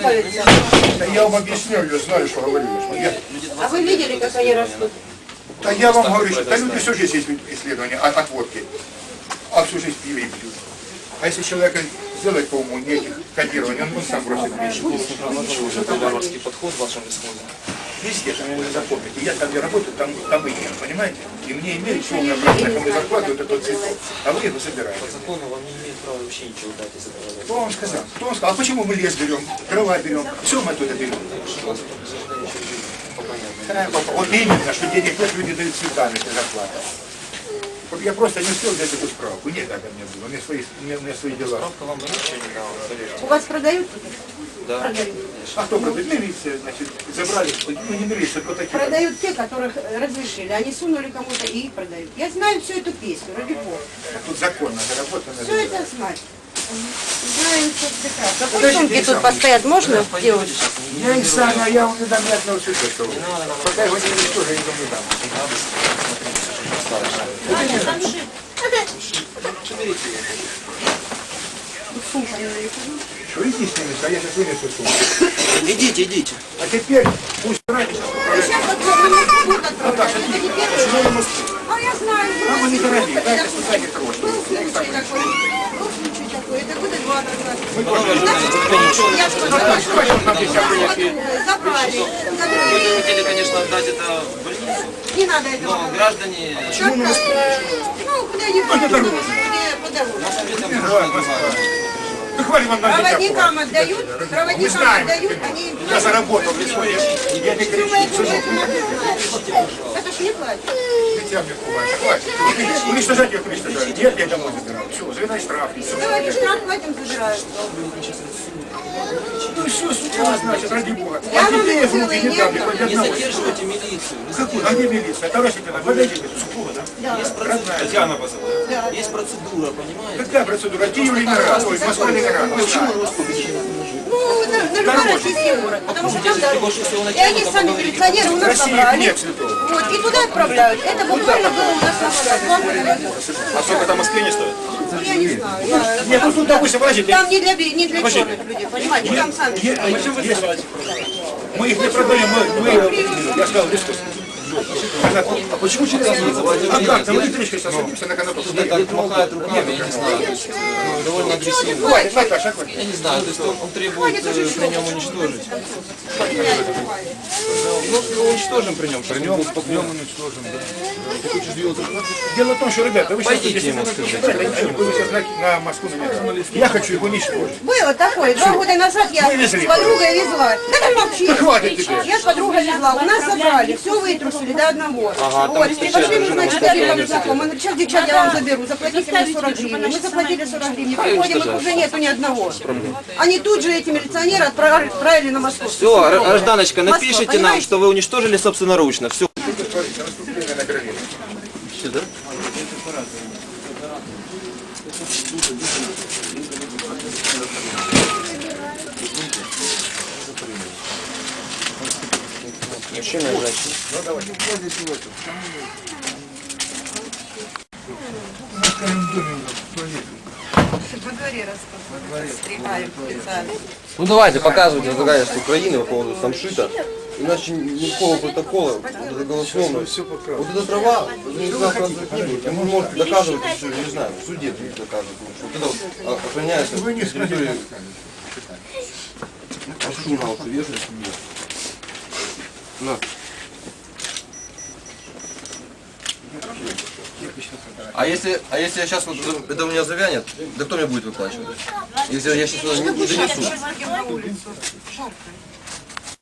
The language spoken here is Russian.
Да я вам объясняю, я знаю, что говорю. я- А вы видели, как они растут? Да я вам говорю, что да люди всю жизнь есть исследования от, от водки, а всю жизнь пили и пьют. А если человека сделать по уму, не этих кодирований, он, сам бросит вещи. Это варварский подход в вашем исходе. Везде вы запомните. Я там, где работаю, там, там и ем, понимаете? И мне имеет полное право, на кому зарплату, это тот цветок. А вы его собираете. По закону вам не имеет права вообще ничего дать из этого. Кто вам сказал? Кто вам сказал? А почему мы лес берем, дрова берем? Все мы оттуда берем. Вот именно, что денег нет, люди дают цветами, это зарплата. Я просто не успел взять эту справку. Нет, так меня было. У меня свои, у меня, у меня свои дела. Справка вам ничего не дала. У вас продают? Да. Продают. А кто продает? Милиция, значит, забрали. Ну не милиция, кто такие? Продают те, которых разрешили. Они сунули кому-то и их продают. Я знаю всю эту песню, ради бога. Тут законно заработано. Все это прекрасно. Подождите, Сумки тут Александр. постоят можно Пойдете делать? Я не знаю, а я вам не дам ни одного цвета. что вы. Не надо нам Пока его не уничтожу, я никому не дам. Соберите его. Что иди с ними, а я сейчас вынесу сумку. Идите, идите. А теперь пусть раньше Сейчас вот тут отправляют. Это не первый. А я знаю. Там они дорогие, Был дайте сюда не случай трожь. такой. Был случай такой. Это года два назад. Ничего, Я сказала, Хватит нам здесь обрывать. Забрали. Забрали. хотели, конечно, отдать это в больницу, Не надо этого. но граждане... Ну, куда-нибудь. Где подороже. Ну хватит вам Проводникам отдают, проводникам знаем. отдают, они... Я заработал в исходе. Я не кричу. Это ж не платят. Дитя мне хватит. Хватит. Уничтожать их уничтожать. Нет, я домой забираю. Все, завинай штраф. Давайте штраф платим, забирают. Ну все, сюда, значит, ради бога. Я А детей в руки не дам, нет. хоть Не одного. задерживайте милицию. Какую? А где милиция? Товарищ лейтенант, подойдите. Сухого, да? Есть процедура, Татьяна позовут. есть процедура, понимаете? Какая процедура? Киев Ленинград? Ой, Москва Ленинград. Почему? Ну, на, на любой российский город, потому что там дорога. И они сами милиционеры у нас собрали. Вот, и туда отправляют. Это буквально было у нас на. А сколько там в Москве не стоит? Ну, я не знаю. я- Нет, ну тут, допустим, подождите. Там не для, не для черных людей, понимаете? Там сами. Е- есть- Мы их не продаем, мы, мы я сказал, рискус. А почему через А как? Там электричка сейчас садимся на канату. Так махает руками, я не знаю, ну, довольно агрессивно. Я не знаю, то есть он, требует э, при нем уничтожить. Ну, мы уничтожим при нем, при нем, уничтожим, Дело в том, что, ребята, вы сейчас... Пойдите ему скажите. на, Москву. Я хочу его уничтожить. Было такое. Два года назад я с подругой везла. Да там. Да хватит. Я с подругой везла. У нас забрали. Все вытрусили до одного. вот. И пошли мы, значит, к знакомым. Он сейчас, девчат, я вам заберу. Заплатите мне 40 гривен. Мы заплатили 40 гривен. Приходим, их уже нету ни одного. Они тут же, эти милиционеры, отправили, отправили на Москву. Все, Рожданочка, напишите нам, что вы уничтожили собственноручно. Все. Берлин. Мужчина и женщина. Расстрегаем специально. Ну давайте, показывайте доказательства Украины по поводу самшита. Иначе никакого протокола, вот это голословно. Вот эта трава, не знаю, будет. И мы можем доказывать еще, не знаю, в суде доказывать. что Вот это вот охраняется Вы не на уши вешать себе. На. А если, а если я сейчас вот это у меня завянет, да кто мне будет выплачивать? Если я сейчас не, не донесу.